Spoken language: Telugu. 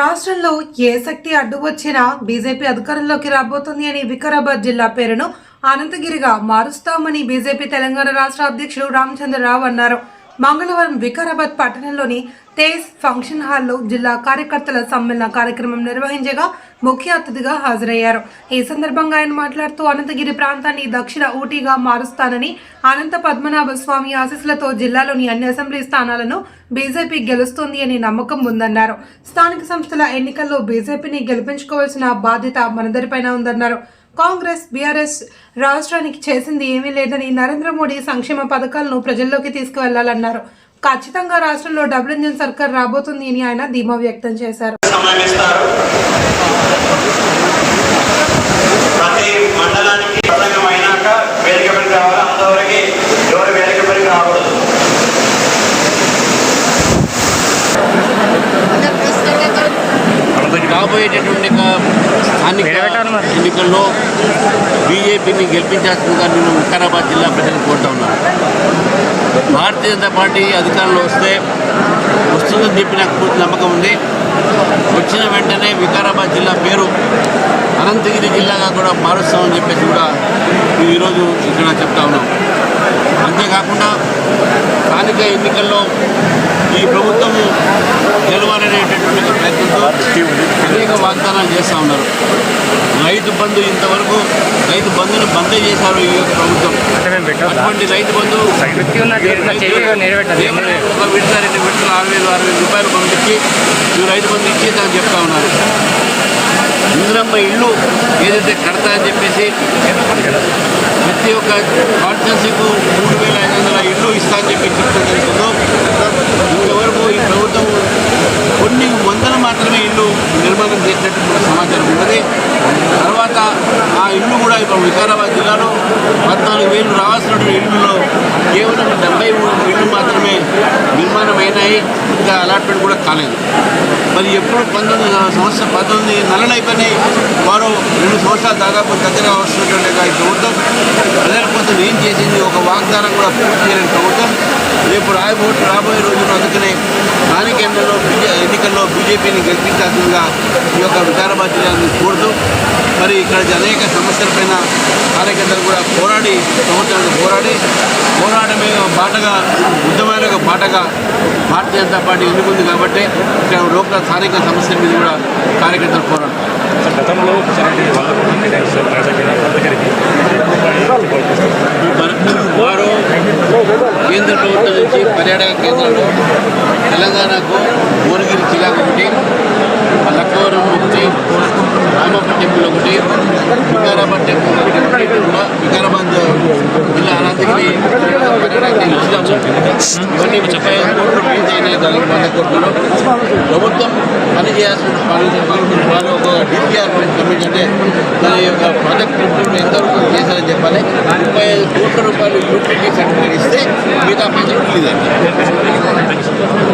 రాష్ట్రంలో ఏ శక్తి అడ్డు వచ్చినా బీజేపీ అధికారంలోకి రాబోతుంది అని వికారాబాద్ జిల్లా పేరును అనంతగిరిగా మారుస్తామని బీజేపీ తెలంగాణ రాష్ట్ర అధ్యక్షుడు రామచంద్రరావు అన్నారు. మంగళవారం వికారాబాద్ పట్టణంలోని తేజ్ ఫంక్షన్ హాల్లో జిల్లా కార్యకర్తల సమ్మేళన కార్యక్రమం నిర్వహించగా ముఖ్య అతిథిగా హాజరయ్యారు. ఈ సందర్భంగా ఆయన మాట్లాడుతూ అనంతగిరి ప్రాంతాన్ని దక్షిణ ఊటీగా మారుస్తానని అనంత పద్మనాభ స్వామి ఆశీస్సులతో జిల్లాలోని అన్ని అసెంబ్లీ స్థానాలను బీజేపీ గెలుస్తుంది అని నమ్మకం ఉందన్నారు. స్థానిక సంస్థల ఎన్నికల్లో బీజేపీని గెలిపించుకోవాల్సిన బాధ్యత మనందరిపైన ఉందన్నారు. కాంగ్రెస్ బీఆర్ఎస్ రాష్ట్రానికి చేసింది ఏమీ లేదని నరేంద్ర మోడీ సంక్షేమ పథకాలను ప్రజల్లోకి తీసుకువెళ్ళాలన్నారు. ఖచ్చితంగా రాష్ట్రంలో డబుల్ ఇంజిన్ సర్కార్ రాబోతుంది అని ఆయన ధీమా వ్యక్తం చేశారు. రాబోయేటటువంటి ఎన్నికల్లో బీజేపీని గెలిపించాల్సిందిగా నేను వికారాబాద్ జిల్లా ప్రజలను కోరుతా ఉన్నాను భారతీయ జనతా పార్టీ అధికారంలో వస్తే వస్తుందని చెప్పి నాకు పూర్తి నమ్మకం ఉంది. వచ్చిన వెంటనే వికారాబాద్ జిల్లా పేరు అనంతగిరి జిల్లాగా కూడా మారుస్తామని చెప్పేసి కూడా ఈరోజు ఇక్కడ చెప్తా ఉన్నాం. అంతేకాకుండా స్థానిక ఎన్నికల్లో ఈ ప్రభుత్వము గెలవాలనేటటువంటి ప్రయత్నంతో అనేక వాగ్దానాలు చేస్తూ ఉన్నారు. రైతు బంధు ఇంతవరకు రైతు బంధును బందే చేశారు ఈ యొక్క ప్రభుత్వం. అటువంటి రైతు బంధు ఒక విడత రెండు విడతలు ఆరు వేలు ఆరు వేలు రూపాయలు పంపించి ఈ రైతు బంధు ఇచ్చేదని చెప్తా ఉన్నారు. ఇందిరమ్మ ఇల్లు ఏదైతే కడతా అని చెప్పేసి ప్రతి ఒక్క కాన్స్టెన్సీకు మూడు వేల ఐదు వందల ఇల్లు ఇస్తా అని చెప్పి చెప్తూ జరుగుతుందో. ఇంతవరకు ఈ ప్రభుత్వం కొన్ని వందల మాత్రమే ఇల్లు నిర్మాణం చేసినట్టు కూడా సమాచారం ఉన్నది. తర్వాత ఆ ఇల్లు కూడా ఇప్పుడు వికారాబాద్ జిల్లాలో ఇంకా అలాట్మెంట్ కూడా కాలేదు. మరి ఎప్పుడు పంతొమ్మిది సంవత్సరం పంతొమ్మిది నెలలు అయిపోయినాయి. వారు రెండు సంవత్సరాలు దాదాపు దగ్గర వస్తున్నటువంటి ఈ ప్రభుత్వం. ప్రజల కోసం ఏం చేసింది? ఒక వాగ్దానం కూడా పూర్తి చేయలేని ప్రభుత్వం. రేపు రాబోయే రాబోయే రోజుల్లో అందుకనే ఎన్నికల్లో బీజేపీని గెలిపించాల్సిందిగా ఈ యొక్క వికారాబాద్ జిల్లాని కోరుతూ మరి ఇక్కడ అనేక సమస్యలపైన కార్యకర్తలు కూడా పోరాడి ప్రభుత్వానికి పోరాడి పోరాటమే బాటగా ఉద్యమాల యొక్క బాటగా భారతీయ జనతా పార్టీ ఎన్నుకుంది కాబట్టి ఇక్కడ లోకల్ స్థానిక సమస్యల మీద కూడా కార్యకర్తలు పోరాడతారు. గతంలో వంద కోట్ల కేటాయించారు రాజకీయ అధికారికి మరి వారు కేంద్ర ప్రభుత్వం నుంచి పర్యాటక కేంద్రంలో తెలంగాణకు భువనగిరి జిల్లా ఒకటి లక్కవరం ఒకటి రామప్ప టెంపుల్ ఒకటి వికారాబాద్ టెంపుల్ ఒకటి కూడా వికారాబాద్ జిల్లా అనంతగిరి పర్యాటక ఇవన్నీ ముప్పై కోట్ల రూపాయలు దానికి వంద ప్రభుత్వం పనిచేయాల్సిన వారు ఒక డిపిఆర్ కమిటీ అంటే దాని యొక్క ప్రాజెక్ట్ ఎంతవరకు చేశారని చెప్పాలి. ముప్పై ఐదు రూపాయలు యూటిలిటీ సర్టిఫికేట్ ఇస్తే మిగతా పైసలు లేదండి